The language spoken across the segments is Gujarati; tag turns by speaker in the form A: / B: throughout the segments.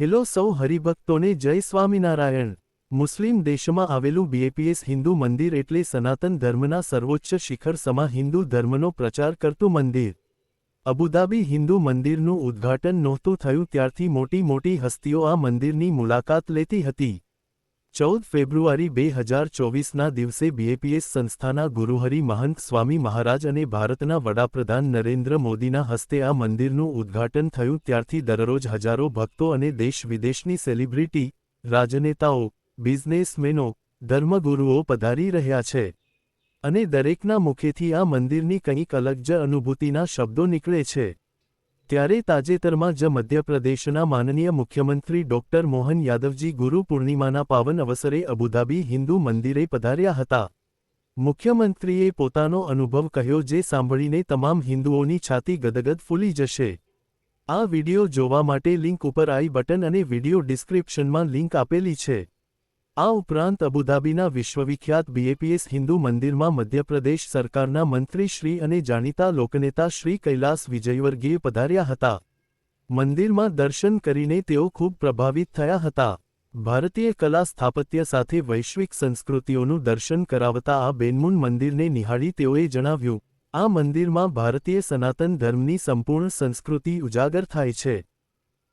A: હેલો સૌ હરિભક્તોને જય સ્વામિનારાયણ. મુસ્લિમ દેશમાં આવેલું બીએપીએસ હિન્દુ મંદિર એટલે સનાતન ધર્મના સર્વોચ્ચ શિખર સમા હિન્દુ ધર્મનો પ્રચાર કરતું મંદિર. અબુધાબી હિન્દુ મંદિરનું ઉદ્ઘાટન નહોતું થયું ત્યારથી મોટી મોટી હસ્તીઓ આ મંદિરની મુલાકાત લેતી હતી. ચૌદ ફેબ્રુઆરી બે હજાર ચોવીસના દિવસે બીએપીએસ સંસ્થાના ગુરુહરિ મહંત સ્વામી મહારાજ અને ભારતના વડાપ્રધાન નરેન્દ્ર મોદીના હસ્તે આ મંદિરનું ઉદ્ઘાટન થયું. ત્યારથી દરરોજ હજારો ભક્તો અને દેશ વિદેશની સેલિબ્રિટી, રાજનેતાઓ, બિઝનેસમેનો, ધર્મગુરુઓ પધારી રહ્યા છે અને દરેકના મુખેથી આ મંદિરની કંઈક અલગ જ અનુભૂતિના શબ્દો નીકળે છે. ત્યારે તાજેતરમાં જ મધ્યપ્રદેશના માનનીય મુખ્યમંત્રી ડોક્ટર મોહન યાદવજી ગુરુ પૂર્ણિમાના પાવન અવસરે અબુધાબી હિન્દુ મંદિરે પધાર્યા હતા. મુખ્યમંત્રીએ પોતાનો અનુભવ કહ્યો જે સાંભળીને તમામ હિન્દુઓની છાતી ગદગદ ફૂલી જશે. આ વિડિયો જોવા માટે લિંક ઉપર આઈ બટન અને વિડિયો ડિસ્ક્રિપ્શનમાં લિંક આપેલી છે. આ ઉપરાંત અબુધાબીના વિશ્વવિખ્યાત બીએપીએસ હિન્દુ મંદિરમાં મધ્યપ્રદેશ સરકારના મંત્રી શ્રી અને જાણીતા લોકનેતા શ્રી કૈલાસ વિજયવર્ગીય પધાર્યા હતા. મંદિરમાં દર્શન કરીને તેઓ ખૂબ પ્રભાવિત થયા હતા. ભારતીય કલા સ્થાપત્ય સાથે વૈશ્વિક સંસ્કૃતિઓનું દર્શન કરાવતા આ બેનમૂન મંદિરને નિહાળી તેઓએ જણાવ્યું, આ મંદિરમાં ભારતીય સનાતન ધર્મની સંપૂર્ણ સંસ્કૃતિ ઉજાગર થાય છે.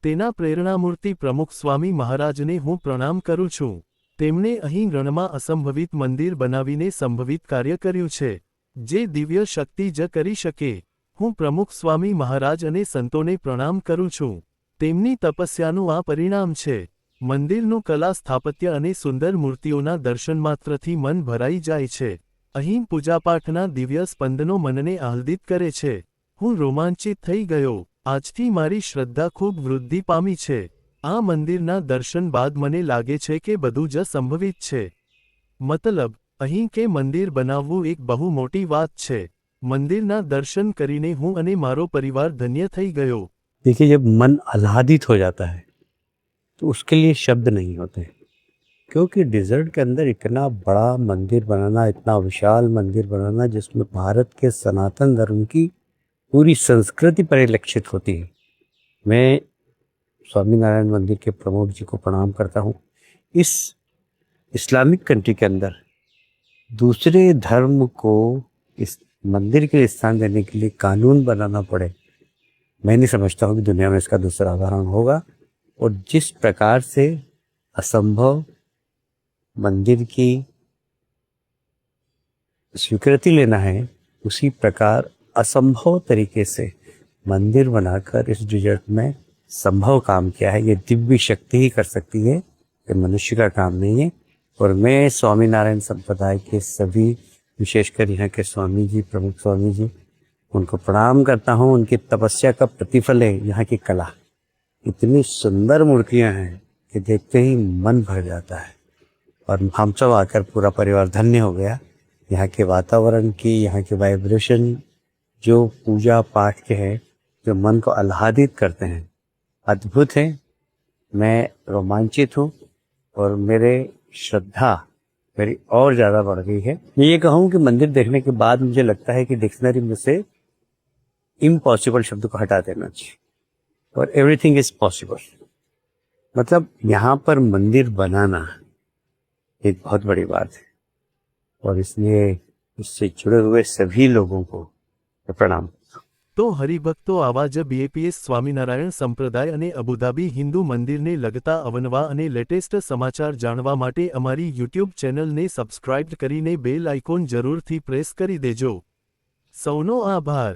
A: તેના પ્રેરણામૂર્તિ પ્રમુખ સ્વામી મહારાજને હું પ્રણામ કરું છું. તેમણે અહીં રણમાં અસંભવિત મંદિર બનાવીને સંભવિત કાર્ય કર્યું છે, જે દિવ્ય શક્તિ જ કરી શકે. હું પ્રમુખ સ્વામી મહારાજ અને સંતોને પ્રણામ કરું છું. તેમની તપસ્યાનું આ પરિણામ છે. મંદિરનું કલા સ્થાપત્ય અને સુંદર મૂર્તિઓના દર્શન માત્રથી મન ભરાઈ જાય છે. અહીં પૂજાપાઠના દિવ્ય સ્પંદનો મનને આહ્લાદિત કરે છે. હું રોમાંચિત થઈ ગયો. આજથી મારી શ્રદ્ધા ખૂબ વૃદ્ધિ પામી છે. આ મંદિરના દર્શન બાદ મને લાગે છે કે બધું જ સંભવિત છે મતલબ અહીં કે મંદિર બનાવવું એક બહુ મોટી વાત છે મંદિરના દર્શન કરીને હું અને મારો પરિવાર ધન્ય થઈ ગયો
B: देखिए जब मन आह्लादित हो जाता है तो उसके लिए शब्द नहीं होते क्योंकि डिजर्ट के अंदर इतना बड़ा मंदिर बनाना इतना विशाल मंदिर बनाना जिसमें भारत के सनातन धर्म की पूरी संस्कृति परिलक्षित होती है मैं स्वामीनारायण मंदिर के प्रमुख जी को प्रणाम करता हूँ। इस इस्लामिक कंट्री के अंदर दूसरे धर्म को इस मंदिर के स्थान देने के लिए कानून बनाना पड़े, मैं नहीं समझता हूँ कि दुनिया में इसका दूसरा उदाहरण होगा। और जिस प्रकार से असंभव मंदिर की स्वीकृति लेना है, उसी प्रकार असंभव तरीके से मंदिर बनाकर इस डिजर्ट में संभव काम किया है, ये दिव्य शक्ति ही कर सकती है, ये मनुष्य का काम नहीं है। और मैं स्वामीनारायण संप्रदाय के सभी, विशेषकर यहाँ के स्वामी जी, प्रमुख स्वामी जी, उनको प्रणाम करता हूँ। उनकी तपस्या का प्रतिफल है यहाँ की कला। इतनी सुंदर मूर्तियाँ हैं कि देखते ही मन भर जाता है। और हम सब आकर पूरा परिवार धन्य हो गया। यहाँ के वातावरण की, यहाँ के वाइब्रेशन जो पूजा पाठ के हैं, जो मन को आह्लादित करते हैं अद्भुत है। मैं रोमांचित हूँ और मेरे श्रद्धा मेरी और ज़्यादा बढ़ गई है। मैं ये कहूँ कि मंदिर देखने के बाद मुझे लगता है कि डिक्शनरी में से इम्पॉसिबल शब्द को हटा देना चाहिए और एवरीथिंग इज़ पॉसिबल मतलब यहाँ पर मंदिर बनाना एक बहुत बड़ी बात है और इसलिए इससे जुड़े हुए सभी लोगों को प्रणाम
A: તો હરિભક્તો આવા જ બીએપીએસ સ્વામિનારાયણ સંપ્રદાય અને અબુધાબી હિન્દુ મંદિરને લગતા અવનવા અને લેટેસ્ટ સમાચાર જાણવા માટે અમારી યુટ્યુબ ચેનલને સબસ્ક્રાઇબ કરીને બેલ આઇકોન જરૂરથી પ્રેસ કરી દેજો. સૌનો આભાર.